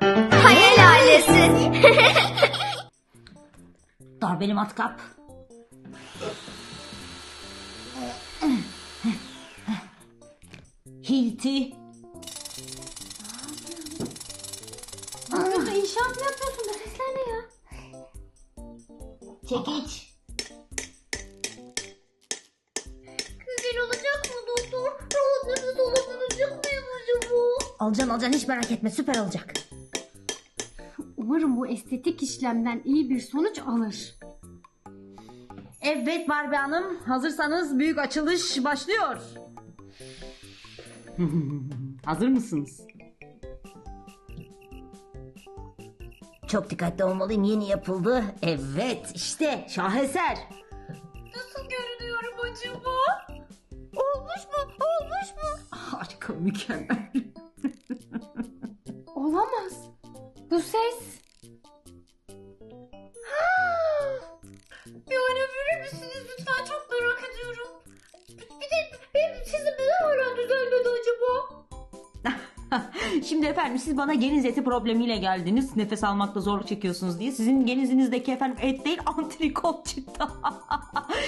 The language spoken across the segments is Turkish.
Hayal ailesi. Darbeli matkap. Hilti. Burada inşaat mı yapıyorsun? Bu sesler ne ya? Çekiç. Güzel olacak mı doktor? Rahat nefes alabilecek miyim acaba? Alacaksın alacaksın hiç merak etme süper olacak. Umarım bu estetik işlemden iyi bir sonuç alır. Evet Barbie Hanım hazırsanız büyük açılış başlıyor. Hazır mısınız? Çok dikkatli olmalıyım yeni yapıldı. Evet işte şaheser. Nasıl görünüyorum acaba? Olmuş mu? Olmuş mu? Harika mükemmel. Bu ses. Yani verir misiniz lütfen çok merak ediyorum. Bir de benim sizin neden hala düzelmedi acaba? Şimdi efendim siz bana geniz eti problemiyle geldiniz. Nefes almakta zorluk çekiyorsunuz diye. Sizin genizinizdeki efendim et değil antrikot çıktı.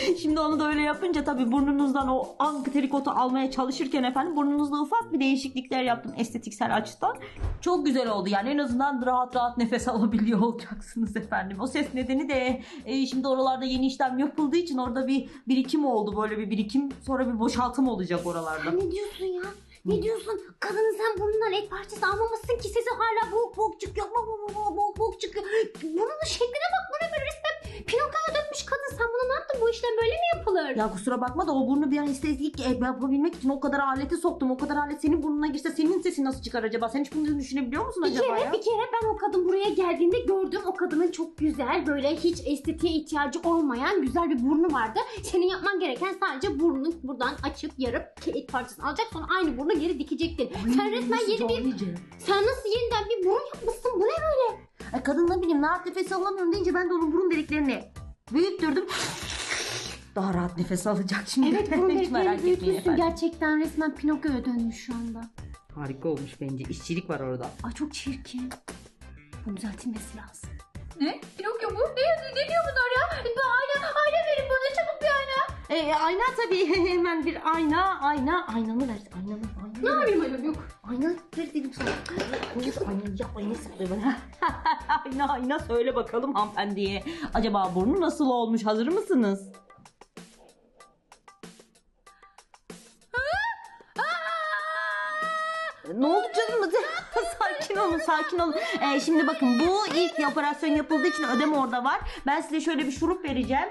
Şimdi onu da öyle yapınca tabii burnunuzdan o antrikotu almaya çalışırken efendim burnunuzda ufak bir değişiklikler yaptım estetiksel açıdan. Çok güzel oldu yani en azından rahat rahat nefes alabiliyor olacaksınız efendim. O ses nedeni de e, şimdi oralarda yeni işlem yapıldığı için orada bir birikim oldu böyle bir birikim sonra bir boşaltım olacak oralarda. Ne diyorsun ya? Ne diyorsun? Kadının sen burnundan et parçası almamışsın ki sesi hala boğuk boğuk çıkıyor. Boğuk boğuk boğuk çıkıyor. Burnunun şekline bak bu ne böyle resmen Pinokyo'ya dönmüş kadın. Sen bunu ne yaptın? Bu işlem böyle mi yapılır? Ya kusura bakma da o burnu bir an estetik e, yapabilmek için o kadar aleti soktum. O kadar alet senin burnuna girse senin sesin nasıl çıkar acaba? Sen hiç bunu düşünebiliyor musun Bir acaba kere, ya? bir kere ben o kadın buraya geldiğinde gördüm. O kadının çok güzel böyle hiç estetiğe ihtiyacı olmayan güzel bir burnu vardı. Senin yapman gereken sadece burnunu buradan açıp yarıp et parçasını alacak sonra aynı burnu geri dikecektin. Sen resmen yeni bir sen nasıl yeniden bir burun yapmışsın? Bu ne böyle? E, kadın ne bileyim rahat nefes alamıyorum deyince ben de onun burun deliklerini büyüttürdüm. Daha rahat nefes alacak şimdi. Evet burun deliklerini büyütmüşsün. Gerçekten resmen Pinokyo'ya dönmüş şu anda. Harika olmuş bence. İşçilik var orada. Ay çok çirkin. Bunun düzeltilmesi lazım. Ne? Pinokyo bu? Ne, ne diyor bunlar ya? Ayna. E, ayna tabii hemen bir ayna ayna aynanı ver. Aynanı ayna. Ne yapayım ayna yok. Ayna ver dedim sana. Koyuz aynayı yap aynayı saklıyor bana. ayna ayna söyle bakalım hanımefendiye. Acaba burnu nasıl olmuş hazır mısınız? Ne oldu canım? sakin olun, sakin olun. Ee, şimdi bakın bu ilk operasyon yapıldığı için ödem orada var. Ben size şöyle bir şurup vereceğim.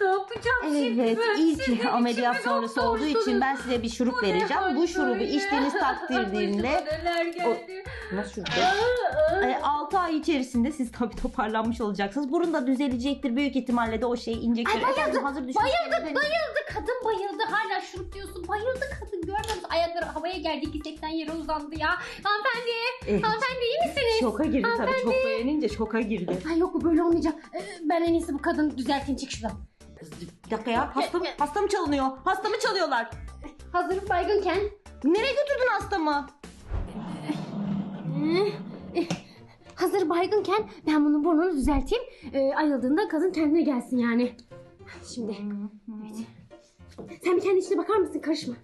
Ne yapacağım şimdi Evet, ben? Siz benim ameliyat sonrası olduğu için doktorsunuz. ben size bir şurup Bu ne vereceğim. Bu şurubu böyle? içtiğiniz takdirdiğinde Başıma neler geldi. Nasıl şurup? Aa, aa. 6 ay içerisinde siz tabii toparlanmış olacaksınız. Burun da düzelecektir. Büyük ihtimalle de o şey inecektir. Ay, bayıldı, Efendim, hazır düşmüş Bayıldı, yerden- bayıldı. Kadın bayıldı. Hala şurup diyorsun. Bayıldı kadın. Görmüyor musun? Ayakları havaya geldi. 280 yere uzandı ya. Hanımefendi. Evet. Hanımefendi iyi misiniz? Şoka girdi tabii. Çok beğenince şoka girdi. Ay yok bu böyle olmayacak. Ee, Ben en iyisi bu kadını düzelteyim. Çık şuradan. Bir dakika ya. Hastam, hastamı çalınıyor. Hastamı çalıyorlar. Hazır baygınken. Nereye götürdün hastamı? Hazır baygınken ben bunun burnunu düzelteyim. Ee, ayıldığında kadın kendine gelsin yani. Şimdi. Evet. Sen bir kendi işine bakar mısın? Karışma.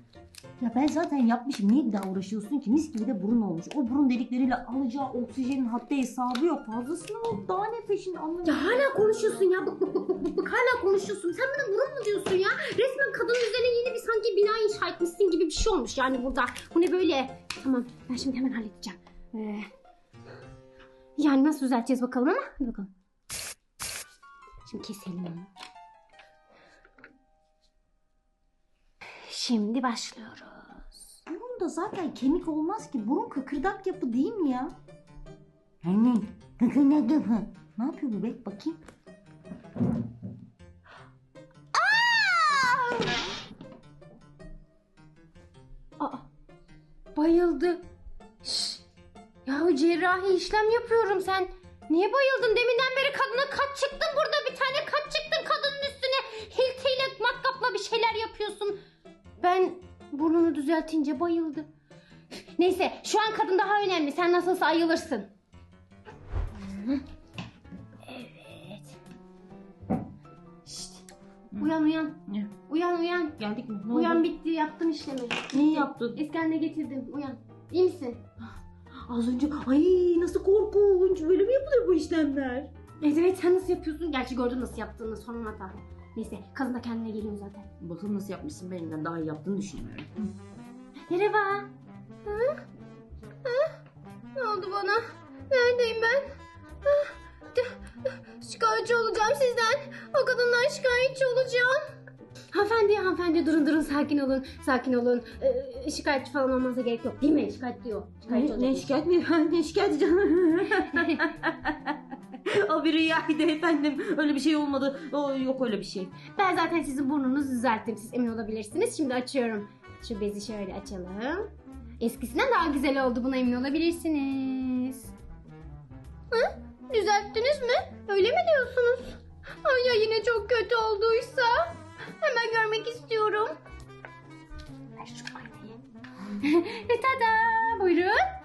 Ya ben zaten yapmışım. Niye bir daha uğraşıyorsun ki? Mis gibi de burun olmuş. O burun delikleriyle alacağı oksijenin haddi hesabı yok. Fazlasını al. Daha ne peşin anlamadım. Ya hala konuşuyorsun ya. Bık bık bık bık bık, bık. hala konuşuyorsun. Sen bana burun mu diyorsun ya? Resmen kadının üzerine yeni bir sanki bina inşa etmişsin gibi bir şey olmuş yani burada. Bu ne böyle? Tamam ben şimdi hemen halledeceğim. Ee, yani nasıl düzelteceğiz bakalım ama. Hadi bakalım. Şimdi keselim onu. Şimdi başlıyoruz. Burunda zaten kemik olmaz ki. Burun kıkırdak yapı değil mi ya? Anne, kıkırdak yapı. Ne yapıyor bu be? Bakayım. Aa, bayıldı. Şş, yahu cerrahi işlem yapıyorum sen. Niye bayıldın? Deminden beri kadına kat çıktın burada. Bir tane kat çıktın kadının üstüne. Hiltiyle matkapla bir şeyler yapıyorsun. Ben burnunu düzeltince bayıldı. Neyse şu an kadın daha önemli. Sen nasılsa ayılırsın. Evet. Şşt. Uyan uyan. Ne? Uyan uyan. Geldik mi? Ne Uyan oldu? bitti yaptım işlemi. Neyi yaptın? İskender getirdim. Uyan. İyi misin? Az önce ay nasıl korkunç. Böyle mi yapılır bu işlemler? Evet evet sen nasıl yapıyorsun? Gerçi gördün nasıl yaptığını sonra da. Neyse kadın da kendine geliyor zaten. Bakalım nasıl yapmışsın benimden daha iyi yaptığını düşünüyorum. Merhaba. Hı? Hı? Ne oldu bana? Neredeyim ben? Hı? Şikayetçi olacağım sizden. O kadından şikayetçi olacağım. Hanımefendi, hanımefendi durun durun sakin olun, sakin olun. Ee, şikayetçi falan olmanıza gerek yok değil mi? Şikayet diyor. Şikayetçi Ne, ne şikayet mi? ne şikayet canım? o bir rüyaydı efendim. Öyle bir şey olmadı. O, yok öyle bir şey. Ben zaten sizin burnunuzu düzelttim. Siz emin olabilirsiniz. Şimdi açıyorum. Şu bezi şöyle açalım. Eskisinden daha güzel oldu. Buna emin olabilirsiniz. Hı? Düzelttiniz mi? Öyle mi diyorsunuz? Ay ya yine çok kötü olduysa? Hemen görmek istiyorum. Ver şu aynayı. Ve tada! Buyurun.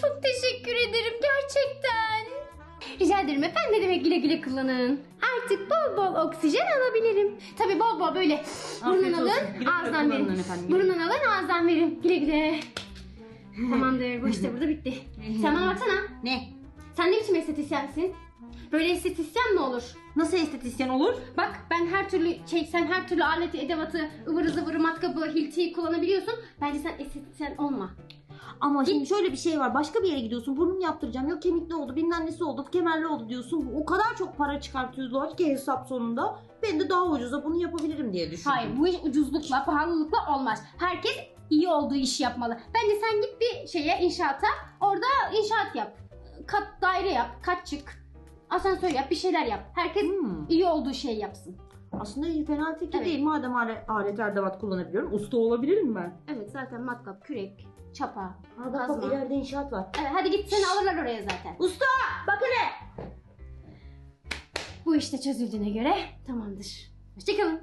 Çok teşekkür ederim gerçekten. Rica ederim efendim ne demek güle güle kullanın. Artık bol bol oksijen alabilirim. Tabii bol bol böyle burundan olsun. alın Güle güle ağızdan verin. efendim. Burundan alın ağızdan verin. Güle güle. Tamamdır bu işte burada bitti. Sen bana baksana. Ne? Sen ne biçim estetisyensin? Böyle estetisyen mi olur? Nasıl estetisyen olur? Bak ben her türlü şey sen her türlü aleti, edevatı, ıvırı zıvırı, matkabı, hiltiyi kullanabiliyorsun. Bence sen estetisyen olma. Ama şimdi şöyle bir şey var. Başka bir yere gidiyorsun. Burnumu yaptıracağım. Yok kemikli oldu, bilmem nesi oldu, kemerli oldu diyorsun. O kadar çok para çıkartıyorlar ki hesap sonunda. Ben de daha ucuza bunu yapabilirim diye düşündüm. Hayır bu iş ucuzlukla, pahalılıkla olmaz. Herkes iyi olduğu işi yapmalı. Bence sen git bir şeye inşaata orada inşaat yap. Kat daire yap, kat çık. Asansör yap, bir şeyler yap. Herkes Hmm. iyi olduğu şeyi yapsın. Aslında iyi fena fikir Evet. değil. Madem alet, edevat kullanabiliyorum. Usta olabilirim ben. Evet zaten matkap, kürek, çapa. Ha bak bak Kazma. ileride inşaat var. Evet hadi git seni alırlar oraya zaten. Usta bak hele. Bu işte çözüldüğüne göre tamamdır. Hoşçakalın.